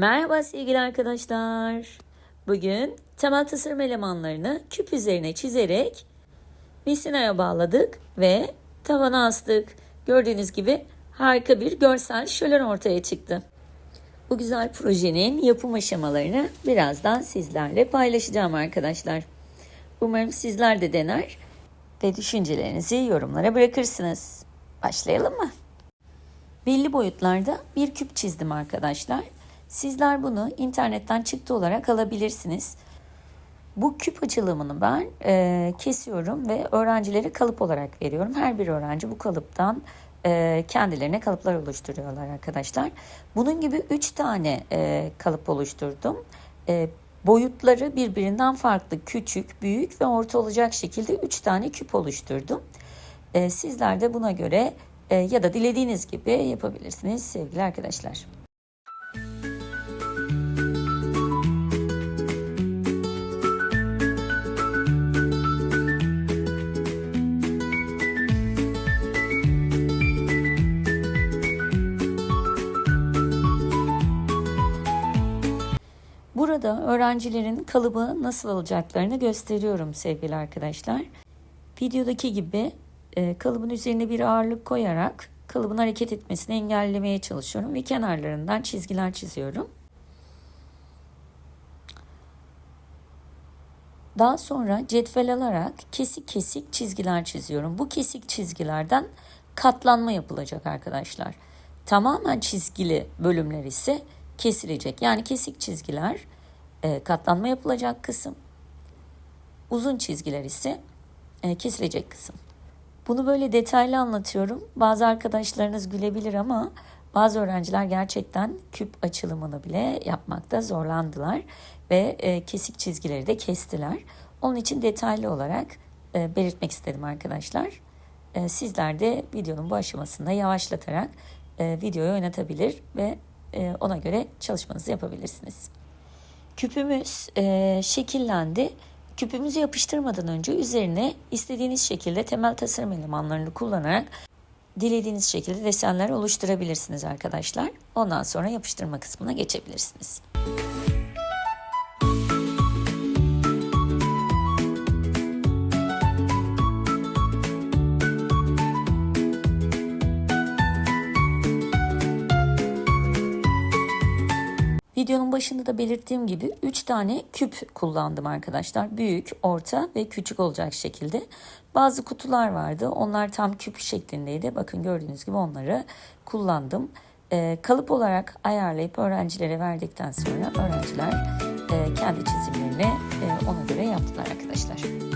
Merhaba sevgili arkadaşlar. Bugün temel tasarım elemanlarını küp üzerine çizerek misinaya bağladık ve tavana astık. Gördüğünüz gibi harika bir görsel şölen ortaya çıktı. Bu güzel projenin yapım aşamalarını birazdan sizlerle paylaşacağım arkadaşlar. Umarım sizler de dener ve düşüncelerinizi yorumlara bırakırsınız. Başlayalım mı? Belli boyutlarda bir küp çizdim arkadaşlar. Sizler bunu internetten çıktı olarak alabilirsiniz. Bu küp açılımını ben e, kesiyorum ve öğrencilere kalıp olarak veriyorum. Her bir öğrenci bu kalıptan e, kendilerine kalıplar oluşturuyorlar arkadaşlar. Bunun gibi 3 tane e, kalıp oluşturdum. E, boyutları birbirinden farklı küçük, büyük ve orta olacak şekilde 3 tane küp oluşturdum. E, sizler de buna göre e, ya da dilediğiniz gibi yapabilirsiniz sevgili arkadaşlar. Burada öğrencilerin kalıbı nasıl alacaklarını gösteriyorum sevgili arkadaşlar. Videodaki gibi e, kalıbın üzerine bir ağırlık koyarak kalıbın hareket etmesini engellemeye çalışıyorum ve kenarlarından çizgiler çiziyorum. Daha sonra cetvel alarak kesik kesik çizgiler çiziyorum. Bu kesik çizgilerden katlanma yapılacak arkadaşlar. Tamamen çizgili bölümler ise kesilecek. Yani kesik çizgiler e, katlanma yapılacak kısım. Uzun çizgiler ise e, kesilecek kısım. Bunu böyle detaylı anlatıyorum. Bazı arkadaşlarınız gülebilir ama bazı öğrenciler gerçekten küp açılımını bile yapmakta zorlandılar ve e, kesik çizgileri de kestiler. Onun için detaylı olarak belirtmek istedim arkadaşlar. Sizler de videonun bu aşamasında yavaşlatarak videoyu oynatabilir ve ona göre çalışmanızı yapabilirsiniz. Küpümüz e, şekillendi. Küpümüzü yapıştırmadan önce üzerine istediğiniz şekilde temel tasarım elemanlarını kullanarak dilediğiniz şekilde desenler oluşturabilirsiniz arkadaşlar. Ondan sonra yapıştırma kısmına geçebilirsiniz. Videonun başında da belirttiğim gibi 3 tane küp kullandım arkadaşlar. Büyük, orta ve küçük olacak şekilde. Bazı kutular vardı. Onlar tam küp şeklindeydi. Bakın gördüğünüz gibi onları kullandım. Ee, kalıp olarak ayarlayıp öğrencilere verdikten sonra öğrenciler e, kendi çizimlerini e, ona göre yaptılar arkadaşlar.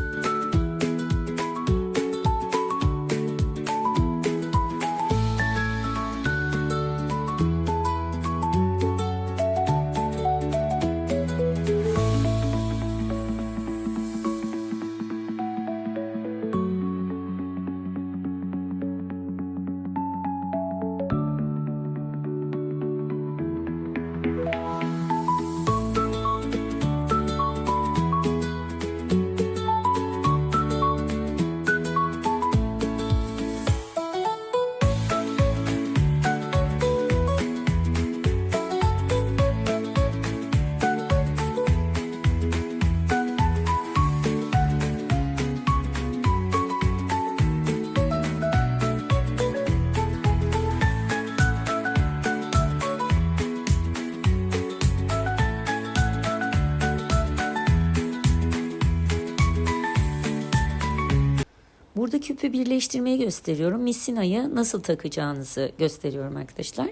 Burada küpü birleştirmeyi gösteriyorum. Misinayı nasıl takacağınızı gösteriyorum arkadaşlar.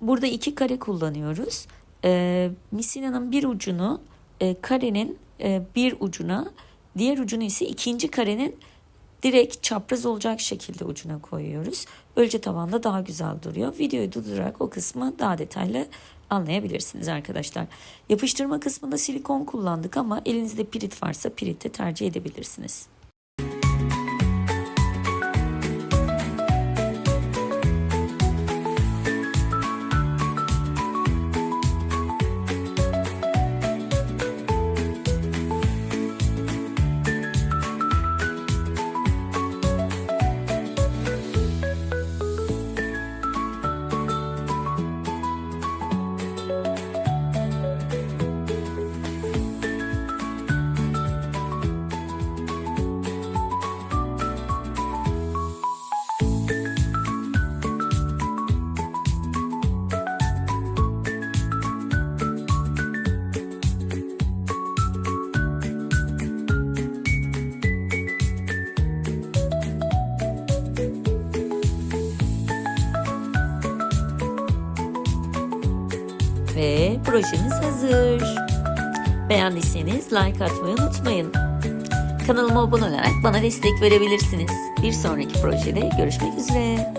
Burada iki kare kullanıyoruz. Ee, misinanın bir ucunu e, karenin e, bir ucuna, diğer ucunu ise ikinci karenin direkt çapraz olacak şekilde ucuna koyuyoruz. Böylece tavanda daha güzel duruyor. Videoyu durdurarak o kısmı daha detaylı anlayabilirsiniz arkadaşlar. Yapıştırma kısmında silikon kullandık ama elinizde pirit varsa pirit de tercih edebilirsiniz. Ve projemiz hazır. Beğendiyseniz like atmayı unutmayın. Kanalıma abone olarak bana destek verebilirsiniz. Bir sonraki projede görüşmek üzere.